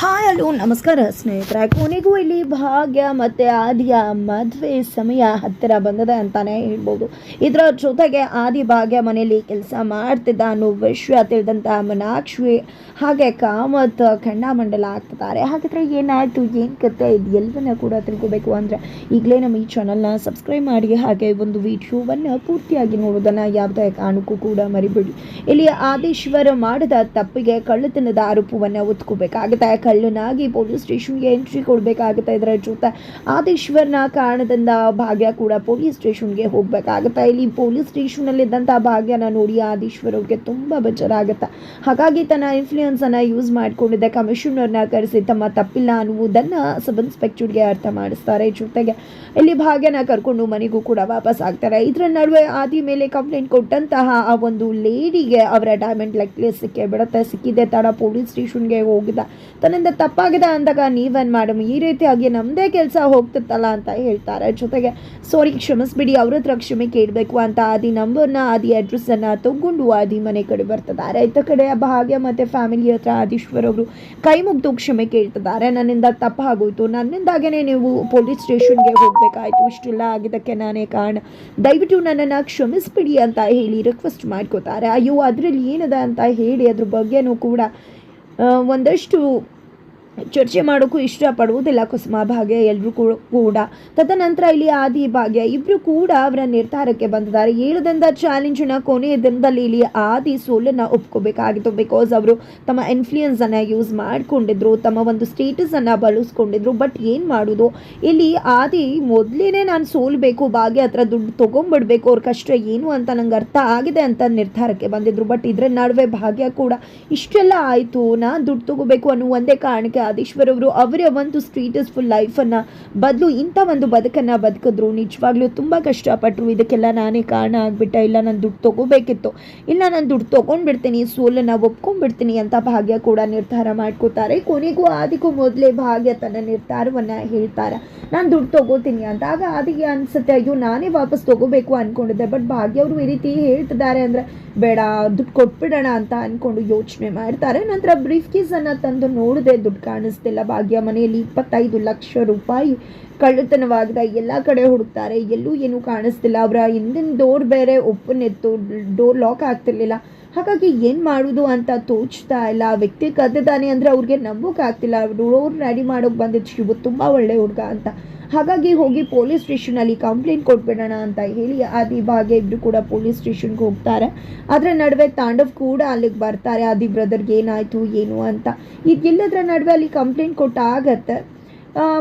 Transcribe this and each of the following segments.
Hi, hello, ನಮಸ್ಕಾರ ಸ್ನೇಹಿತರೆ. ಕೊನೆಗೂ ಇಲ್ಲಿ ಭಾಗ್ಯ ಮತ್ತು ಆದಿಯ ಮದುವೆ ಸಮಯ ಹತ್ತಿರ ಬಂದಿದೆ ಅಂತಾನೆ ಹೇಳ್ಬೋದು. ಇದರ ಜೊತೆಗೆ ಆದಿ ಭಾಗ್ಯ ಮನೆಯಲ್ಲಿ ಕೆಲಸ ಮಾಡ್ತಿದ್ದ ಅನ್ನೋ ವಿಷಯ ತಿಳಿದಂಥ ಮನಾಕ್ಷಿ ಹಾಗೆ ಕಾಮತ್ ಖಂಡಾಮಂಡಲ ಆಗ್ತಿದ್ದಾರೆ. ಹಾಗಿದ್ರೆ ಏನಾಯಿತು? ಏನು ಕತೆ? ಇದು ಎಲ್ಲವನ್ನ ಕೂಡ ತಿಳ್ಕೊಬೇಕು ಅಂದರೆ ಈಗಲೇ ನಮ್ಮ ಈ ಚಾನಲ್ನ ಸಬ್ಸ್ಕ್ರೈಬ್ ಮಾಡಿ. ಹಾಗೆ ಒಂದು ವಿಡಿಯೋವನ್ನು ಪೂರ್ತಿಯಾಗಿ ನೋಡೋದನ್ನು ಯಾವುದೇ ಕಾರಣಕ್ಕೂ ಕೂಡ ಮರಿಬೇಡಿ. ಇಲ್ಲಿ ಆದೇಶ್ವರ ಮಾಡಿದ ತಪ್ಪಿಗೆ ಕಳ್ಳತನದ ಆರೋಪವನ್ನು ಒತ್ಕೋಬೇಕಾಗುತ್ತೆ. ಕಳ್ಳನಾಗಿ ಪೊಲೀಸ್ ಸ್ಟೇಷನ್ಗೆ ಎಂಟ್ರಿ ಕೊಡಬೇಕಾಗುತ್ತೆ ಇದರ ಜೊತೆ. ಆದೇಶ್ವರನ ಕಾರಣದಿಂದ ಭಾಗ್ಯ ಕೂಡ ಪೊಲೀಸ್ ಸ್ಟೇಷನ್ಗೆ ಹೋಗಬೇಕಾಗುತ್ತೆ. ಇಲ್ಲಿ ಪೊಲೀಸ್ ಸ್ಟೇಷನಲ್ಲಿದ್ದಂಥ ಭಾಗ್ಯನ ನೋಡಿ ಆದೇಶ್ವರ್ ಅವ್ರಿಗೆ ತುಂಬ ಬೇಜಾರಾಗುತ್ತೆ. ಹಾಗಾಗಿ ತನ್ನ ಇನ್ಫ್ಲೂಯೆನ್ಸನ್ನು ಯೂಸ್ ಮಾಡಿಕೊಂಡಿದ್ದೆ ಕಮಿಷನರ್ನ ಕರೆಸಿ ತಮ್ಮ ತಪ್ಪಿಲ್ಲ ಅನ್ನುವುದನ್ನು ಸಬ್ ಇನ್ಸ್ಪೆಕ್ಟರ್ಗೆ ಅರ್ಥ ಮಾಡಿಸ್ತಾರೆ. ಜೊತೆಗೆ ಇಲ್ಲಿ ಭಾಗ್ಯನ ಕರ್ಕೊಂಡು ಮನೆಗೂ ಕೂಡ ವಾಪಸ್ ಆಗ್ತಾರೆ. ಇದರ ನಡುವೆ ಆದಿ ಮೇಲೆ ಕಂಪ್ಲೇಂಟ್ ಕೊಟ್ಟಂತಹ ಆ ಒಂದು ಲೇಡಿಗೆ ಅವರ ಡೈಮಂಡ್ ನೆಕ್ಲೆಸ್ ಸಿಕ್ಕೇ ಬಿಡುತ್ತೆ ಸಿಕ್ಕಿದೆ. ತಡ ಪೊಲೀಸ್ ಸ್ಟೇಷನ್ಗೆ ಹೋಗಿದ್ದ. ತನ್ನಿಂದ ತಪ್ಪಾಗಿದೆ ಅಂದಾಗ ನೀವೇನು ಮೇಡಮ್ ಈ ರೀತಿಯಾಗಿ ನಮ್ಮದೇ ಕೆಲಸ ಹೋಗ್ತಿತ್ತಲ್ಲ ಅಂತ ಹೇಳ್ತಾರೆ. ಜೊತೆಗೆ ಸಾರಿ ಕ್ಷಮಿಸ್ಬಿಡಿ, ಅವ್ರ ಹತ್ರ ಕ್ಷಮೆ ಕೇಳಬೇಕು ಅಂತ ಆದಿ ನಂಬರ್ನ, ಆದಿ ಅಡ್ರೆಸ್ಸನ್ನು ತಗೊಂಡು ಆದಿ ಮನೆ ಕಡೆ ಬರ್ತಿದ್ದಾರೆ. ಇತ್ತ ಕಡೆ ಭಾಗ್ಯ ಮತ್ತು ಫ್ಯಾಮಿಲಿ ಹತ್ರ ಆದೀಶ್ವರ್ ಅವರು ಕೈ ಮುಗ್ದು ಕ್ಷಮೆ ಕೇಳ್ತಿದ್ದಾರೆ. ನನ್ನಿಂದ ತಪ್ಪಾಗೋಯ್ತು ನನ್ನಿಂದಾಗೇ ನೀವು ಪೊಲೀಸ್ ಸ್ಟೇಷನ್ಗೆ ಹೋಗಬೇಕಾಯ್ತು. ಇಷ್ಟೆಲ್ಲ ಆಗಿದ್ದಕ್ಕೆ ನಾನೇ ಕಾರಣ. ದಯವಿಟ್ಟು ನನ್ನನ್ನು ಕ್ಷಮಿಸ್ಬಿಡಿ ಅಂತ ಹೇಳಿ ರಿಕ್ವೆಸ್ಟ್ ಮಾಡ್ಕೋತಾರೆ. ಅಯ್ಯೋ, ಅದರಲ್ಲಿ ಏನಿದೆ ಅಂತ ಹೇಳಿ ಅದ್ರ ಬಗ್ಗೆನೂ ಕೂಡ ಒಂದಷ್ಟು ಚರ್ಚೆ ಮಾಡೋಕ್ಕೂ ಇಷ್ಟಪಡುವುದಿಲ್ಲ ಕುಸುಮ ಭಾಗ್ಯ ಎಲ್ಲರೂ ಕೂಡ. ತದನಂತರ ಇಲ್ಲಿ ಆದಿ ಭಾಗ್ಯ. ಇಬ್ಬರು ಕೂಡ ಅವರ ನಿರ್ಧಾರಕ್ಕೆ ಬಂದಿದ್ದಾರೆ. ಏಳು ದಿನದ ಚಾಲೆಂಜಿನ ಕೊನೆಯ ದಿನದಲ್ಲಿ ಇಲ್ಲಿ ಆದಿ ಸೋಲನ್ನು ಒಪ್ಕೋಬೇಕಾಗಿತ್ತು. ಬಿಕಾಸ್ ಅವರು ತಮ್ಮ ಇನ್ಫ್ಲೂಯೆನ್ಸನ್ನು ಯೂಸ್ ಮಾಡಿಕೊಂಡಿದ್ರು, ತಮ್ಮ ಒಂದು ಸ್ಟೇಟಸನ್ನು ಬಳಸ್ಕೊಂಡಿದ್ರು. ಬಟ್ ಏನು ಮಾಡೋದು? ಇಲ್ಲಿ ಆದಿ ಮೊದಲೇ ನಾನು ಸೋಲ್ಬೇಕು, ಭಾಗ್ಯ ಹತ್ರ ದುಡ್ಡು ತೊಗೊಂಡ್ಬಿಡ್ಬೇಕು ಅವ್ರ ಕಷ್ಟ ಏನು ಅಂತ ನಂಗೆ ಅರ್ಥ ಆಗಿದೆ ಅಂತ ನಿರ್ಧಾರಕ್ಕೆ ಬಂದಿದ್ರು. ಬಟ್ ಇದರ ನಡುವೆ ಭಾಗ್ಯ ಕೂಡ ಇಷ್ಟೆಲ್ಲ ಆಯಿತು, ನಾನು ದುಡ್ಡು ತಗೋಬೇಕು ಅನ್ನೋ ಒಂದೇ ಕಾರಣಕ್ಕೆ ಆದೀಶ್ವರ್ ಅವರು, ಅವರ ಒಂದು ಸ್ಟೇಟಸ್ ಫುಲ್ ಲೈಫನ್ನು ಬದಲು ಇಂಥ ಒಂದು ಬದುಕನ್ನು ಬದುಕಿದ್ರು. ನಿಜವಾಗ್ಲೂ ತುಂಬ ಕಷ್ಟಪಟ್ಟರು ಇದಕ್ಕೆಲ್ಲ ನಾನೇ ಕಾರಣ ಆಗಿಬಿಟ್ಟ. ಇಲ್ಲ, ನಾನು ದುಡ್ಡು ತೊಗೋಬೇಕಿತ್ತು. ಇಲ್ಲ, ನಾನು ದುಡ್ಡು ತೊಗೊಂಡ್ಬಿಡ್ತೀನಿ. ಸೋಲನ್ನು ಒಪ್ಕೊಂಡ್ಬಿಡ್ತೀನಿ ಅಂತ ಭಾಗ್ಯ ಕೂಡ ನಿರ್ಧಾರ ಮಾಡ್ಕೋತಾರೆ. ಕೊನೆಗೂ ಆದಿಗೂ ಮೊದಲೇ ಭಾಗ್ಯ ತನ್ನ ನಿರ್ಧಾರವನ್ನು ಹೇಳ್ತಾರೆ. ನಾನು ದುಡ್ಡು ತೊಗೋತೀನಿ ಅಂತ. ಆಗ ಆದಿಗೆ ಅನಿಸುತ್ತೆ, ಅಯ್ಯೋ, ನಾನೇ ವಾಪಸ್ ತೊಗೋಬೇಕು ಅಂದ್ಕೊಂಡಿದ್ದೆ ಬಟ್ ಭಾಗ್ಯ ಅವರು ಈ ರೀತಿ ಹೇಳ್ತಿದ್ದಾರೆ ಅಂದರೆ, ಬೇಡ, ದುಡ್ಡು ಕೊಟ್ಬಿಡೋಣ ಅಂತ ಅಂದ್ಕೊಂಡು ಯೋಚನೆ ಮಾಡ್ತಾರೆ. ನಂತರ ಬ್ರೀಫ್ ಕೇಸನ್ನು ತಂದು ನೋಡಿದೆ ದುಡ್ಡು ಕಾಣಿಸ್ತಿಲ್ಲ. ಭಾಗ್ಯ ಮನೆಯಲ್ಲಿ ಇಪ್ಪತ್ತೈದು ಲಕ್ಷ ರೂಪಾಯಿ ಕಳ್ಳತನವಾಗಿದೆ. ಎಲ್ಲ ಕಡೆ ಹುಡುಕ್ತಾರೆ. ಎಲ್ಲೂ ಏನೂ ಕಾಣಿಸ್ತಿಲ್ಲ. ಅವರ ಹಿಂದಿನ ಡೋರ್ ಬೇರೆ ಓಪನ್ ಇತ್ತು. ಡೋರ್ ಲಾಕ್ ಆಗ್ತಿರ್ಲಿಲ್ಲ. ಹಾಗಾಗಿ ಏನು ಮಾಡೋದು ಅಂತ ತೋಚ್ತಾ ಇಲ್ಲ. ಆ ವ್ಯಕ್ತಿ ಕದ್ದಿದ್ದಾನೆ ಅಂದರೆ ಅವ್ರಿಗೆ ನಂಬೋಕೆ ಆಗ್ತಿಲ್ಲ ಡೋರ್ ರೆಡಿ ಮಾಡೋಕೆ ಬಂದಿದ್ದು ಶಿವು ತುಂಬ ಒಳ್ಳೆ ಹುಡುಗ ಅಂತ. ಹಾಗಾಗಿ ಹೋಗಿ ಪೊಲೀಸ್ ಸ್ಟೇಷನಲ್ಲಿ ಕಂಪ್ಲೇಂಟ್ ಕೊಟ್ಬಿಡೋಣ ಅಂತ ಹೇಳಿ ಆದಿ ಭಾಗ್ಯ ಇಬ್ಬರು ಕೂಡ ಪೊಲೀಸ್ ಸ್ಟೇಷನ್ಗೆ ಹೋಗ್ತಾರೆ. ಅದರ ನಡುವೆ ತಾಂಡವ್ ಕೂಡ ಅಲ್ಲಿಗೆ ಬರ್ತಾರೆ. ಆದಿ ಬ್ರದರ್ಗೆ ಏನಾಯಿತು, ಏನು ಅಂತ. ಇದೆಲ್ಲದರ ನಡುವೆ ಅಲ್ಲಿ ಕಂಪ್ಲೇಂಟ್ ಕೊಟ್ಟಾಗತ್ತೆ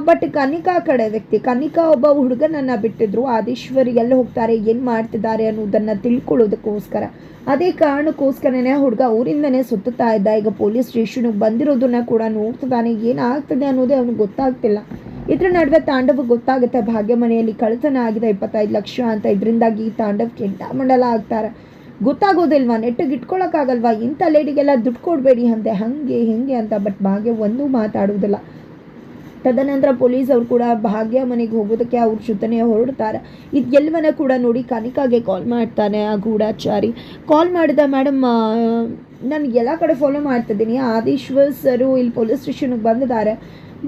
ಬಟ್ ಕನಿಕಾ ಕಡೆ ವ್ಯಕ್ತಿ, ಕನಿಕಾ ಒಬ್ಬ ಹುಡುಗನನ್ನು ಬಿಟ್ಟಿದ್ರು. ಆದೇಶ್ವರಿ ಎಲ್ಲಿ ಹೋಗ್ತಾರೆ, ಏನು ಮಾಡ್ತಿದ್ದಾರೆ ಅನ್ನೋದನ್ನು ತಿಳ್ಕೊಳ್ಳೋದಕ್ಕೋಸ್ಕರ. ಅದೇ ಕಾರಣಕ್ಕೋಸ್ಕರನೇ ಹುಡುಗ ಊರಿಂದನೇ ಸುತ್ತುತ್ತಾ ಇದ್ದ. ಈಗ ಪೊಲೀಸ್ ಸ್ಟೇಷನ್ಗೆ ಬಂದಿರೋದನ್ನ ಕೂಡ ನೋಡ್ತಿದ್ದಾನೆ. ಏನಾಗ್ತದೆ ಅನ್ನೋದೇ ಅವ್ನಿಗೆ ಗೊತ್ತಾಗ್ತಿಲ್ಲ. ಇದ್ರ ನಡುವೆ ತಾಂಡವ ಗೊತ್ತಾಗುತ್ತೆ. ಭಾಗ್ಯ ಮನೆಯಲ್ಲಿ ಕಳ್ತನ ಆಗಿದೆ. ಇಪ್ಪತ್ತೈದು ಲಕ್ಷ ಅಂತ ಇದರಿಂದಾಗಿ ತಾಂಡವ್ ಕೆಂಡಾಮಂಡಲ ಆಗ್ತಾರೆ. ಗೊತ್ತಾಗೋದಿಲ್ವಾ? ನೆಟ್ಟಿಗೆ ಇಟ್ಕೊಳಕ್ಕಾಗಲ್ವಾ? ಇಂಥ ಲೇಡಿಗೆಲ್ಲ ದುಡ್ಡು ಕೊಡಬೇಡಿ ಅಂತೆ ಹಾಗೆ, ಹೆಂಗೆ ಅಂತ. ಬಟ್ ಭಾಗ್ಯ ಒಂದೂ ಮಾತಾಡುವುದಿಲ್ಲ ತದನಂತರ ಪೊಲೀಸ್ ಅವರು ಕೂಡ ಭಾಗ್ಯ ಮನೆಗೆ ಹೋಗೋದಕ್ಕೆ ಅವ್ರ ಜೊತೆನೇ ಹೊರಡ್ತಾರೆ. ಇದು ಎಲ್ಲವನ್ನ ಕೂಡ ನೋಡಿ ಕನಿಕಾಗೆ ಕಾಲ್ ಮಾಡ್ತಾನೆ ಆ ಗೂಢಾಚಾರಿ. ಕಾಲ್ ಮಾಡಿದ ಮೇಡಮ್ ನಾನು ಎಲ್ಲ ಕಡೆ ಫಾಲೋ ಮಾಡ್ತಿದ್ದೀನಿ ಆದೀಶ್ವರ್ ಸರು ಇಲ್ಲಿ ಪೊಲೀಸ್ ಸ್ಟೇಷನ್ಗೆ ಬಂದಿದ್ದಾರೆ.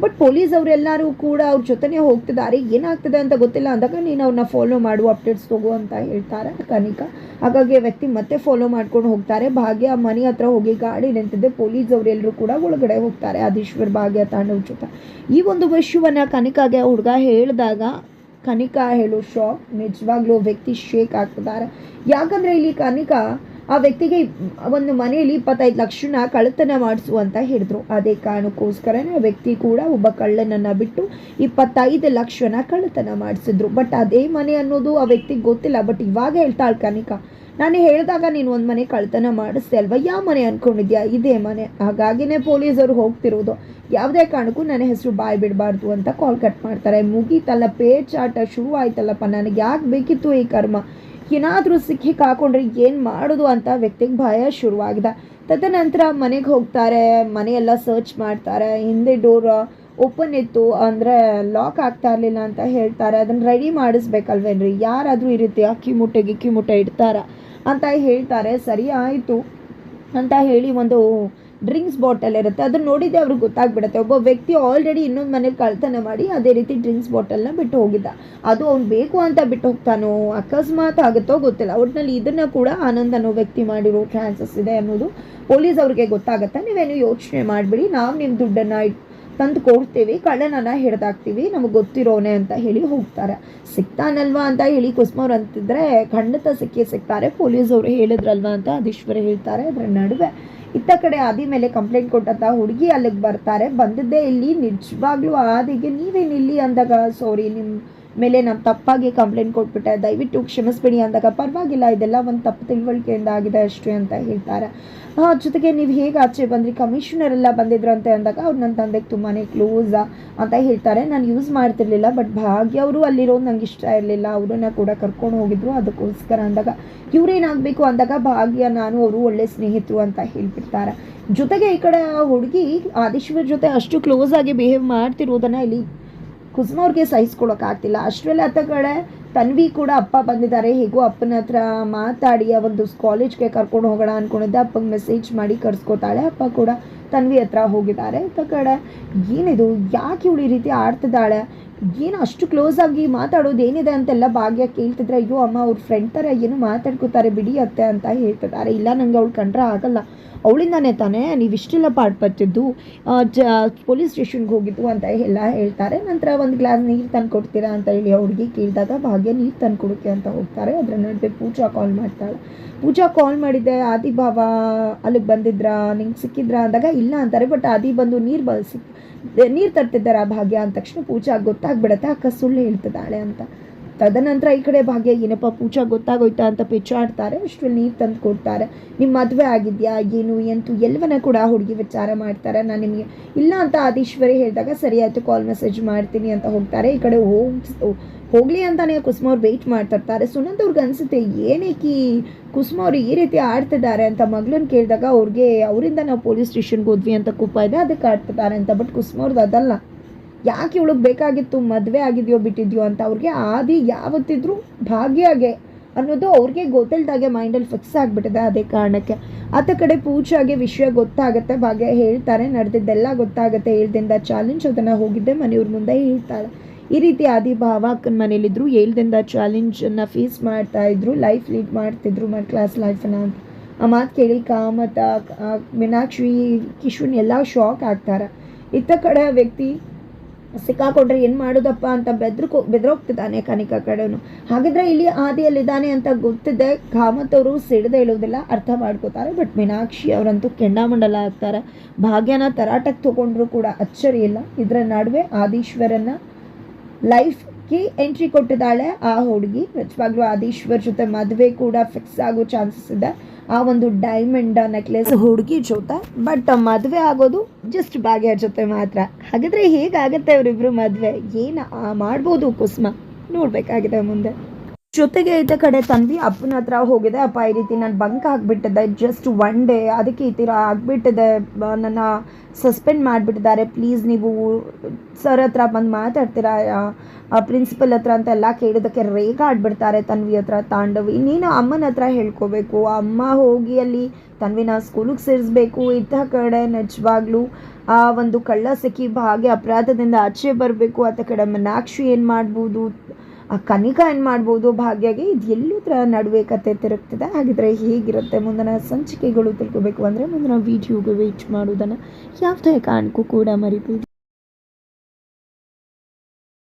ಬಟ್ ಪೊಲೀಸ್ ಅವರೆಲ್ಲರೂ ಕೂಡ ಅವ್ರ ಜೊತೆನೇ ಹೋಗ್ತಿದ್ದಾರೆ. ಏನಾಗ್ತದೆ ಅಂತ ಗೊತ್ತಿಲ್ಲ. ಅಂದಾಗ ನೀನು ಅವ್ರನ್ನ ಫಾಲೋ ಮಾಡು ಅಪ್ಡೇಟ್ಸ್ ತಗೋ ಅಂತ ಹೇಳ್ತಾರೆ ಕನಿಕ. ಹಾಗಾಗಿ ವ್ಯಕ್ತಿ ಮತ್ತೆ ಫಾಲೋ ಮಾಡ್ಕೊಂಡು ಹೋಗ್ತಾರೆ. ಭಾಗ್ಯ ಮನೆ ಹತ್ರ ಹೋಗಿ ಗಾಡಿ ನಿಂತಿದ್ದೆ ಪೊಲೀಸ್ ಅವರೆಲ್ಲರೂ ಕೂಡ ಒಳಗಡೆ ಹೋಗ್ತಾರೆ. ಆದೀಶ್ವರ್, ಭಾಗ್ಯ, ತಾಂಡವ್ ಜೊತೆ. ಈ ಒಂದು ವಿಷಯವನ್ನು ಕನಿಕಾಗೆ ಹುಡುಗ ಹೇಳಿದಾಗ ಕನಿಕಾ ಹೇಳೋ ಶಾಕ್ ನಿಜವಾಗ್ಲೂ ವ್ಯಕ್ತಿ ಶೇಕ್ ಆಗ್ತಿದ್ದಾರೆ. ಯಾಕಂದರೆ ಇಲ್ಲಿ ಕನಿಕಾ ಆ ವ್ಯಕ್ತಿಗೆ ಒಂದು ಮನೆಯಲ್ಲಿ ಇಪ್ಪತ್ತೈದು ಲಕ್ಷನ ಕಳ್ಳತನ ಮಾಡಿಸು ಅಂತ ಹೇಳಿದ್ರು. ಅದೇ ಕಾರಣಕ್ಕೋಸ್ಕರನೇ ಆ ವ್ಯಕ್ತಿ ಕೂಡ ಒಬ್ಬ ಕಳ್ಳನನ್ನು ಬಿಟ್ಟು ಇಪ್ಪತ್ತೈದು ಲಕ್ಷನ ಕಳ್ಳತನ ಮಾಡಿಸಿದ್ರು. ಬಟ್ ಅದೇ ಮನೆ ಅನ್ನೋದು ಆ ವ್ಯಕ್ತಿಗೆ ಗೊತ್ತಿಲ್ಲ. ಬಟ್ ಇವಾಗ ಹೇಳ್ತಾಳೆ ಕನಿಕ, ನಾನು ಹೇಳಿದಾಗ ನೀನು ಒಂದು ಮನೆ ಕಳ್ತನ ಮಾಡಿಸ್ದೆ ಅಲ್ವಾ? ಯಾವ ಮನೆ ಅಂದ್ಕೊಂಡಿದ್ಯಾ ಇದೇ ಮನೆ. ಹಾಗಾಗಿನೇ ಪೊಲೀಸರು ಹೋಗ್ತಿರೋದು. ಯಾವುದೇ ಕಾರಣಕ್ಕೂ ನನ್ನ ಹೆಸರು ಬಾಯ್ ಬಿಡಬಾರ್ದು ಅಂತ ಕಾಲ್ ಕಟ್ ಮಾಡ್ತಾರೆ. ಮುಗೀತಲ್ಲ, ಪೇಚಾಟ ಶುರು ಆಯ್ತಲ್ಲಪ್ಪ ನನಗೆ ಯಾಕೆ ಬೇಕಿತ್ತು ಈ ಕರ್ಮ? ಏನಾದರೂ ಸಿಕ್ಕಿ ಕಾಕೊಂಡ್ರೆ ಏನು ಮಾಡೋದು ಅಂತ ವ್ಯಕ್ತಿಗೆ ಭಯ ಶುರುವಾಗಿದೆ. ತದನಂತರ ಮನೆಗೆ ಹೋಗ್ತಾರೆ, ಮನೆಯೆಲ್ಲ ಸರ್ಚ್ ಮಾಡ್ತಾರೆ, ಹಿಂದೆ ಡೋರ್ ಓಪನ್ ಇತ್ತು ಅಂದರೆ ಲಾಕ್ ಆಗ್ತಾ ಇರಲಿಲ್ಲ ಅಂತ ಹೇಳ್ತಾರೆ. ಅದನ್ನು ರೆಡಿ ಮಾಡಿಸ್ಬೇಕಲ್ವೇನ್ರಿ? ಯಾರಾದರೂ ಇರುತ್ತೆ ರೀತಿ ಅಕ್ಕಿ ಮುಟ್ಟೆ, ಗಿಕ್ಕಿ ಮುಟ್ಟೆ ಇಡ್ತಾರ ಅಂತ ಹೇಳ್ತಾರೆ. ಸರಿ ಆಯಿತು ಅಂತ ಹೇಳಿ ಒಂದು ಡ್ರಿಂಕ್ಸ್ ಬಾಟಲ್ ಇರುತ್ತೆ. ಅದನ್ನ ನೋಡಿದ್ದೆ ಅವ್ರಿಗೆ ಗೊತ್ತಾಗ್ಬಿಡುತ್ತೆ. ಒಬ್ಬ ವ್ಯಕ್ತಿ ಆಲ್ರೆಡಿ ಇನ್ನೊಂದು ಮನೇಲಿ ಕಳ್ತನ ಮಾಡಿ ಅದೇ ರೀತಿ ಡ್ರಿಂಕ್ಸ್ ಬಾಟಲ್ನ ಬಿಟ್ಟು ಹೋಗಿದ್ದ. ಅದು ಅವ್ನು ಬೇಕು ಅಂತ ಬಿಟ್ಟು ಹೋಗ್ತಾನೋ, ಅಕಸ್ಮಾತ್ ಆಗುತ್ತೋ ಗೊತ್ತಿಲ್ಲ. ಒಟ್ಟಿನಲ್ಲಿ ಇದನ್ನು ಕೂಡ ಆನಂದ್ ಅನ್ನೋ ವ್ಯಕ್ತಿ ಮಾಡಿರೋ ಚಾನ್ಸಸ್ ಇದೆ ಅನ್ನೋದು ಪೊಲೀಸ್ ಅವ್ರಿಗೆ ಗೊತ್ತಾಗುತ್ತೆ. ನೀವೇನು ಯೋಚನೆ ಮಾಡಿಬಿಡಿ. ನಾವು ನಿಮ್ಮ ದುಡ್ಡನ್ನು ತಂದು ಕೊಡ್ತೀವಿ. ಕಳ್ಳನನ್ನ ಹಿಡ್ದಾಕ್ತೀವಿ. ನಮಗೆ ಗೊತ್ತಿರೋನೆ ಅಂತ ಹೇಳಿ ಹೋಗ್ತಾರೆ. ಸಿಗ್ತಾನಲ್ವಾ ಅಂತ ಹೇಳಿ ಕುಸ್ಮವ್ರು ಅಂತಿದ್ರೆ ಖಂಡಿತ ಸಿಕ್ಕಿ ಸಿಗ್ತಾರೆ ಪೊಲೀಸ್ ಅವರು ಹೇಳಿದ್ರಲ್ವಾ ಅಂತ ಅದೀಶ್ವರ ಹೇಳ್ತಾರೆ. ಅದರ ನಡುವೆ ಇತ್ತ ಕಡೆ ಆದಿ ಮೇಲೆ ಕಂಪ್ಲೇಂಟ್ ಕೊಟ್ಟಂತ ಹುಡುಗಿ ಅಲ್ಲಿಗೆ ಬರ್ತಾರೆ. ಬಂದದ್ದೇ ಇಲ್ಲಿ ನಿಜವಾಗ್ಲೂ ಆದಿಗೆ ನೀವೇನು ಇಲ್ಲಿ ಅಂದಾಗ? ಸಾರಿ ನಿಮ್ಮ ಮೇಲೆ ನಾನು ತಪ್ಪಾಗಿ ಕಂಪ್ಲೇಂಟ್ ಕೊಟ್ಬಿಟ್ಟೆ. ದಯವಿಟ್ಟು ಕ್ಷಮಿಸ್ಬಿಡಿ ಅಂದಾಗ ಪರವಾಗಿಲ್ಲ, ಇದೆಲ್ಲ ಒಂದು ತಪ್ಪು ತಿಳುವಳಿಕೆಯಿಂದ ಆಗಿದೆ ಅಷ್ಟೇ ಅಂತ ಹೇಳ್ತಾರೆ. ಹಾಂ ಜೊತೆಗೆ ನೀವು ಹೇಗೆ ಆಚೆ ಬಂದ್ರಿ? ಕಮಿಷನರ್ ಎಲ್ಲ ಅಂತ ಅಂದಾಗ ಅವ್ರು ನನ್ನ ತಂದೆಗೆ ತುಂಬಾ ಕ್ಲೋಸ್ ಅಂತ ಹೇಳ್ತಾರೆ. ನಾನು ಯೂಸ್ ಮಾಡ್ತಿರ್ಲಿಲ್ಲ ಬಟ್ ಭಾಗ್ಯ ಅವರು ಅಲ್ಲಿರೋದು ನಂಗೆ ಇಷ್ಟ ಇರಲಿಲ್ಲ. ಅವರನ್ನ ಕೂಡ ಕರ್ಕೊಂಡು ಹೋಗಿದ್ರು ಅದಕ್ಕೋಸ್ಕರ ಅಂದಾಗ ಇವ್ರೇನಾಗಬೇಕು ಅಂದಾಗ ಭಾಗ್ಯ, ನಾನು ಅವರು ಒಳ್ಳೆ ಸ್ನೇಹಿತರು ಅಂತ ಹೇಳ್ಬಿಡ್ತಾರೆ. ಜೊತೆಗೆ ಈ ಕಡೆ ಹುಡುಗಿ ಆದೇಶ್ವರ್ ಜೊತೆ ಅಷ್ಟು ಕ್ಲೋಸ್ ಆಗಿ ಬಿಹೇವ್ ಮಾಡ್ತಿರೋದನ್ನ ಇಲ್ಲಿ ಕುಸುಮ ಅವ್ರಿಗೆ ಸಹಿಸ್ಕೊಳಕ್ಕಾಗ್ತಿಲ್ಲ ಅಷ್ಟರಲ್ಲಿ ಹತ್ತ ಕಡೆ ತನ್ವಿ ಕೂಡ ಅಪ್ಪ ಬಂದಿದ್ದಾರೆ. ಹೇಗೋ ಅಪ್ಪನ ಹತ್ರ ಮಾತಾಡಿ ಆ ಒಂದು ಕಾಲೇಜ್ಗೆ ಕರ್ಕೊಂಡು ಹೋಗೋಣ ಅನ್ಕೊಂಡಿದ್ದೆ. ಅಪ್ಪಗೆ ಮೆಸೇಜ್ ಮಾಡಿ ಕರ್ಸ್ಕೊತಾಳೆ. ಅಪ್ಪ ಕೂಡ ತನ್ವಿ ಹತ್ರ ಹೋಗಿದ್ದಾರೆ. ಆತ ಏನಿದು? ಯಾಕೆ ಇವಳು ಈ ರೀತಿ ಆಡ್ತಿದ್ದಾಳೆ? ಏನು ಅಷ್ಟು ಕ್ಲೋಸ್ ಆಗಿ ಮಾತಾಡೋದು ಏನಿದೆ ಅಂತೆಲ್ಲ ಭಾಗ್ಯ ಕೇಳ್ತಿದ್ರೆ ಅಯ್ಯೋ ಅಮ್ಮ ಅವ್ರ ಫ್ರೆಂಡ್ ಥರ ಏನು ಮಾತಾಡ್ಕೋತಾರೆ ಬಿಡಿ ಅತ್ತೆ ಅಂತ ಹೇಳ್ತಿದ್ದಾರೆ. ಇಲ್ಲ ನನಗೆ ಅವಳು ಕಂಡ್ರೆ ಆಗಲ್ಲ. ಅವಳಿಂದಾನೇ ತಾನೇ ನೀವು ಇಷ್ಟೆಲ್ಲ ಪಾಠ ಆ, ಜ ಪೊಲೀಸ್ ಸ್ಟೇಷನ್ಗೆ ಹೋಗಿದ್ದು ಅಂತ ಎಲ್ಲ ಹೇಳ್ತಾರೆ. ನಂತರ ಒಂದು ಗ್ಲಾಸ್ ನೀರು ತಂದು ಕೊಡ್ತೀರಾ ಅಂತ ಹೇಳಿ ಅವ್ರಿಗೆ ಕೇಳಿದಾಗ ಭಾಗ್ಯ ನೀರು ತಂದು ಕೊಡುತ್ತೆ ಅಂತ ಹೋಗ್ತಾರೆ. ಅದರ ನಡುವೆ ಪೂಜಾ ಕಾಲ್ ಮಾಡ್ತಾಳೆ. ಪೂಜಾ ಕಾಲ್ ಮಾಡಿದ್ದೆ ಆದಿ ಭಾವ ಅಲ್ಲಿಗೆ ಬಂದಿದ್ರಾ? ನಿಂಗೆ ಸಿಕ್ಕಿದ್ರಾ? ಅಂದಾಗ ಇಲ್ಲ ಅಂತಾರೆ. ಬಟ್ ಆದಿ ಬಂದು ನೀರು ಬ ಸಿಕ್ ನೀರು ತರ್ತಿದ್ದಾರೆ ಆ ಭಾಗ್ಯ? ಅಂದ ತಕ್ಷಣ ಪೂಜಾ ಗೊತ್ತಾಗ್ಬಿಡತ್ತೆ. ಅಕ್ಕ ಸುಳ್ಳು ಹೇಳ್ತಿದ್ದಾಳೆ ಅಂತ. ತದನಂತರ ಈ ಕಡೆ ಭಾಗ್ಯ ಏನಪ್ಪ, ಪೂಜಾ ಗೊತ್ತಾಗೋಯ್ತಾ ಅಂತ ಪೆಚ್ಚಾಡ್ತಾರೆ, ಅಷ್ಟರಲ್ಲಿ ನೀರು ತಂದು ಕೊಡ್ತಾರೆ. ನಿಮ್ಮ ಮದುವೆ ಆಗಿದೆಯಾ, ಏನು, ಎಂತೂ ಎಲ್ಲವನ್ನ ಕೂಡ ಹುಡುಗಿ ವಿಚಾರ ಮಾಡ್ತಾರೆ. ನಾನು ನಿಮಗೆ ಇಲ್ಲ ಅಂತ ಆದೀಶ್ವರಿ ಹೇಳಿದಾಗ ಸರಿ ಆಯಿತು ಕಾಲ್ ಮೆಸೇಜ್ ಮಾಡ್ತೀನಿ ಅಂತ ಹೋಗ್ತಾರೆ. ಈ ಕಡೆ ಹೋಗ್ ಹೋಗ್ಲಿ ಅಂತಾನೆ ಕುಸುಮ ಅವ್ರು ವೆಯ್ಟ್ ಮಾಡ್ತಿರ್ತಾರೆ. ಸುನಂದ್ ಅವ್ರಿಗೆ ಅನಿಸುತ್ತೆ, ಏನಕ್ಕೆ ಈ ಕುಸುಮ ಅವ್ರು ಈ ರೀತಿ ಆಡ್ತಿದ್ದಾರೆ ಅಂತ? ಮಗಳನ್ನ ಕೇಳಿದಾಗ ಅವ್ರಿಗೆ, ಅವರಿಂದ ನಾವು ಪೊಲೀಸ್ ಸ್ಟೇಷನ್ಗೆ ಹೋದ್ವಿ ಅಂತ ಕೂಪ ಇದೆ, ಅದಕ್ಕೆ ಆಡ್ತಿದ್ದಾರೆ ಅಂತ. ಬಟ್ ಕುಸುಮ ಅವ್ರದ್ದು ಅದಲ್ಲ. ಯಾಕೆ ಇವಳಿಗೆ ಬೇಕಾಗಿತ್ತು ಮದುವೆ ಆಗಿದೆಯೋ ಬಿಟ್ಟಿದ್ಯೋ ಅಂತ ಅವ್ರಿಗೆ ಆದಿ ಯಾವತ್ತಿದ್ರೂ ಭಾಗ್ಯಾಗೆ ಅನ್ನೋದು ಅವ್ರಿಗೆ ಗೊತ್ತಿಲ್ದಾಗೆ ಮೈಂಡಲ್ಲಿ ಫಿಕ್ಸ್ ಆಗಿಬಿಟ್ಟಿದೆ ಅದೇ ಕಾರಣಕ್ಕೆ. ಆತ ಕಡೆ ಪೂಜಾಗೆ ವಿಷಯ ಗೊತ್ತಾಗುತ್ತೆ, ಭಾಗ್ಯ ಹೇಳ್ತಾರೆ, ನಡೆದಿದ್ದೆಲ್ಲ ಗೊತ್ತಾಗುತ್ತೆ ಹೇಳ್ದಿಂದ ಚಾಲೆಂಜ್ ಅದನ್ನು ಹೋಗಿದ್ದೆ, ಮನೆಯವ್ರ ಮುಂದೆ ಹೇಳ್ತಾಳೆ. ಈ ರೀತಿ ಆದಿ ಭಾವ ಅಕ್ಕನ ಮನೇಲಿದ್ರು, ಏಳ್ದಿಂದ ಚಾಲೆಂಜನ್ನು ಫೇಸ್ ಮಾಡ್ತಾ ಇದ್ರು ಲೈಫ್ ಲೀಡ್ ಮಾಡ್ತಿದ್ರು ಮಡ್ ಕ್ಲಾಸ್ ಲೈಫನ್ನ ಅಂತ. ಆ ಮಾತು ಕೇಳಿ ಕಾಮತ ಮೀನಾಕ್ಷಿ, ಕಿಶುನ್ ಎಲ್ಲ ಶಾಕ್ ಆಗ್ತಾರೆ. ಇತ್ತ ಕಡೆ ವ್ಯಕ್ತಿ ಸಿಕ್ಕಾಕೊಂಡ್ರೆ ಏನು ಮಾಡೋದಪ್ಪ ಅಂತ ಬೆದ್ರು ಬೆದರೋಗ್ತಿದ್ದಾನೆ ಕನಿಕ ಕಡೆನು. ಹಾಗಿದ್ರೆ ಇಲ್ಲಿ ಆದಿಯಲ್ಲಿದ್ದಾನೆ ಅಂತ ಗೊತ್ತಿದೆ. ಕಾಮತ್ ಅವರು ಸಿಡದೆ ಹೇಳೋದಿಲ್ಲ ಅರ್ಥ ಮಾಡ್ಕೋತಾರೆ. ಬಟ್ ಮೀನಾಕ್ಷಿ ಅವರಂತೂ ಕೆಂಡಾಮಂಡಲ ಆಗ್ತಾರೆ ಭಾಗ್ಯನ ತರಾಟಕ್ಕೆ ತಗೊಂಡ್ರು ಕೂಡ ಅಚ್ಚರಿ ಇಲ್ಲ. ಇದರ ನಡುವೆ ಆದೀಶ್ವರನ್ನ ಲೈಫ್ಗೆ ಎಂಟ್ರಿ ಕೊಟ್ಟಿದ್ದಾಳೆ ಆ ಹುಡುಗಿ. ನಿಜವಾಗ್ಲೂ ಆದೀಶ್ವರ್ ಜೊತೆ ಮದುವೆ ಕೂಡ ಫಿಕ್ಸ್ ಆಗೋ ಚಾನ್ಸಸ್ ಇದೆ. ಆ ಒಂದು ಡೈಮಂಡ್ ನೆಕ್ಲೆಸ್ ಹುಡುಗಿ ಜೊತೆ ಬಟ್ ಮದುವೆ ಆಗೋದು ಜಸ್ಟ್ ಭಾಗ್ಯ ಜೊತೆ ಮಾತ್ರ. ಹಾಗಾದ್ರೆ ಹೇಗಾಗತ್ತೆ ಅವರಿಬ್ರು ಮದುವೆ? ಏನು ಮಾಡ್ಬೋದು ಕುಸ್ಮ? ನೋಡಬೇಕಾಗಿದೆ ಮುಂದೆ. ಜೊತೆಗೆ ಇದ್ದ ಕಡೆ ತನ್ವಿ ಅಪ್ಪನ ಹತ್ರ ಹೋಗಿದೆ. ಅಪ್ಪ ಈ ರೀತಿ ನಾನು ಬಂಕ್ ಆಗಿಬಿಟ್ಟಿದ್ದೆ ಜಸ್ಟ್ ಒನ್ ಡೇ ಅದಕ್ಕೆ ಈ ಥರ ಆಗಿಬಿಟ್ಟಿದೆ. ನನ್ನ ಸಸ್ಪೆಂಡ್ ಮಾಡಿಬಿಟ್ಟಿದ್ದಾರೆ. ಪ್ಲೀಸ್ ನೀವು ಸರ್ ಹತ್ರ ಬಂದು ಮಾತಾಡ್ತೀರಾ? ಪ್ರಿನ್ಸಿಪಲ್ ಹತ್ರ ಅಂತ ಎಲ್ಲ ಕೇಳಿದ್ದಕ್ಕೆ ರೇಗ ಆಡ್ಬಿಡ್ತಾರೆ ತನ್ವಿ ಹತ್ರ, ತಾಂಡವಿ. ನೀನು ಅಮ್ಮನ ಹತ್ರ ಹೇಳ್ಕೋಬೇಕು. ಅಮ್ಮ ಹೋಗಿ ಅಲ್ಲಿ ತನ್ವಿನ ಸ್ಕೂಲಿಗೆ ಸೇರಿಸ್ಬೇಕು. ಇಂಥ ಕಡೆ ನಿಜವಾಗ್ಲೂ ಆ ಒಂದು ಕಳ್ಳ ಸಿಕ್ಕಿ ಹಾಗೆ ಅಪರಾಧದಿಂದ ಆಚೆ ಬರಬೇಕು. ಆತ ಕಡೆ ಮೀನಾಕ್ಷಿ ಏನು ಮಾಡ್ಬೋದು? ಕನಿಕಾ ಏನು ಮಾಡ್ಬೋದು? ಭಾಗ್ಯಗೆ ಇದು ತರ ನಡುವೆ ಕತೆ ತಿರುಗ್ತಿದೆ. ಹಾಗಿದ್ರೆ ಹೇಗಿರುತ್ತೆ? ಮುಂದಿನ ಸಂಚಿಕೆಗಳು ತಿಳ್ಕೊಬೇಕು ಅಂದರೆ ಮುಂದಿನ ವೀಡಿಯೋಗೆ ವೇಟ್ ಮಾಡೋದನ್ನು ಯಾವುದೇ ಕಾರಣಕ್ಕೂ ಕೂಡ ಮರಿಬೇಡಿ.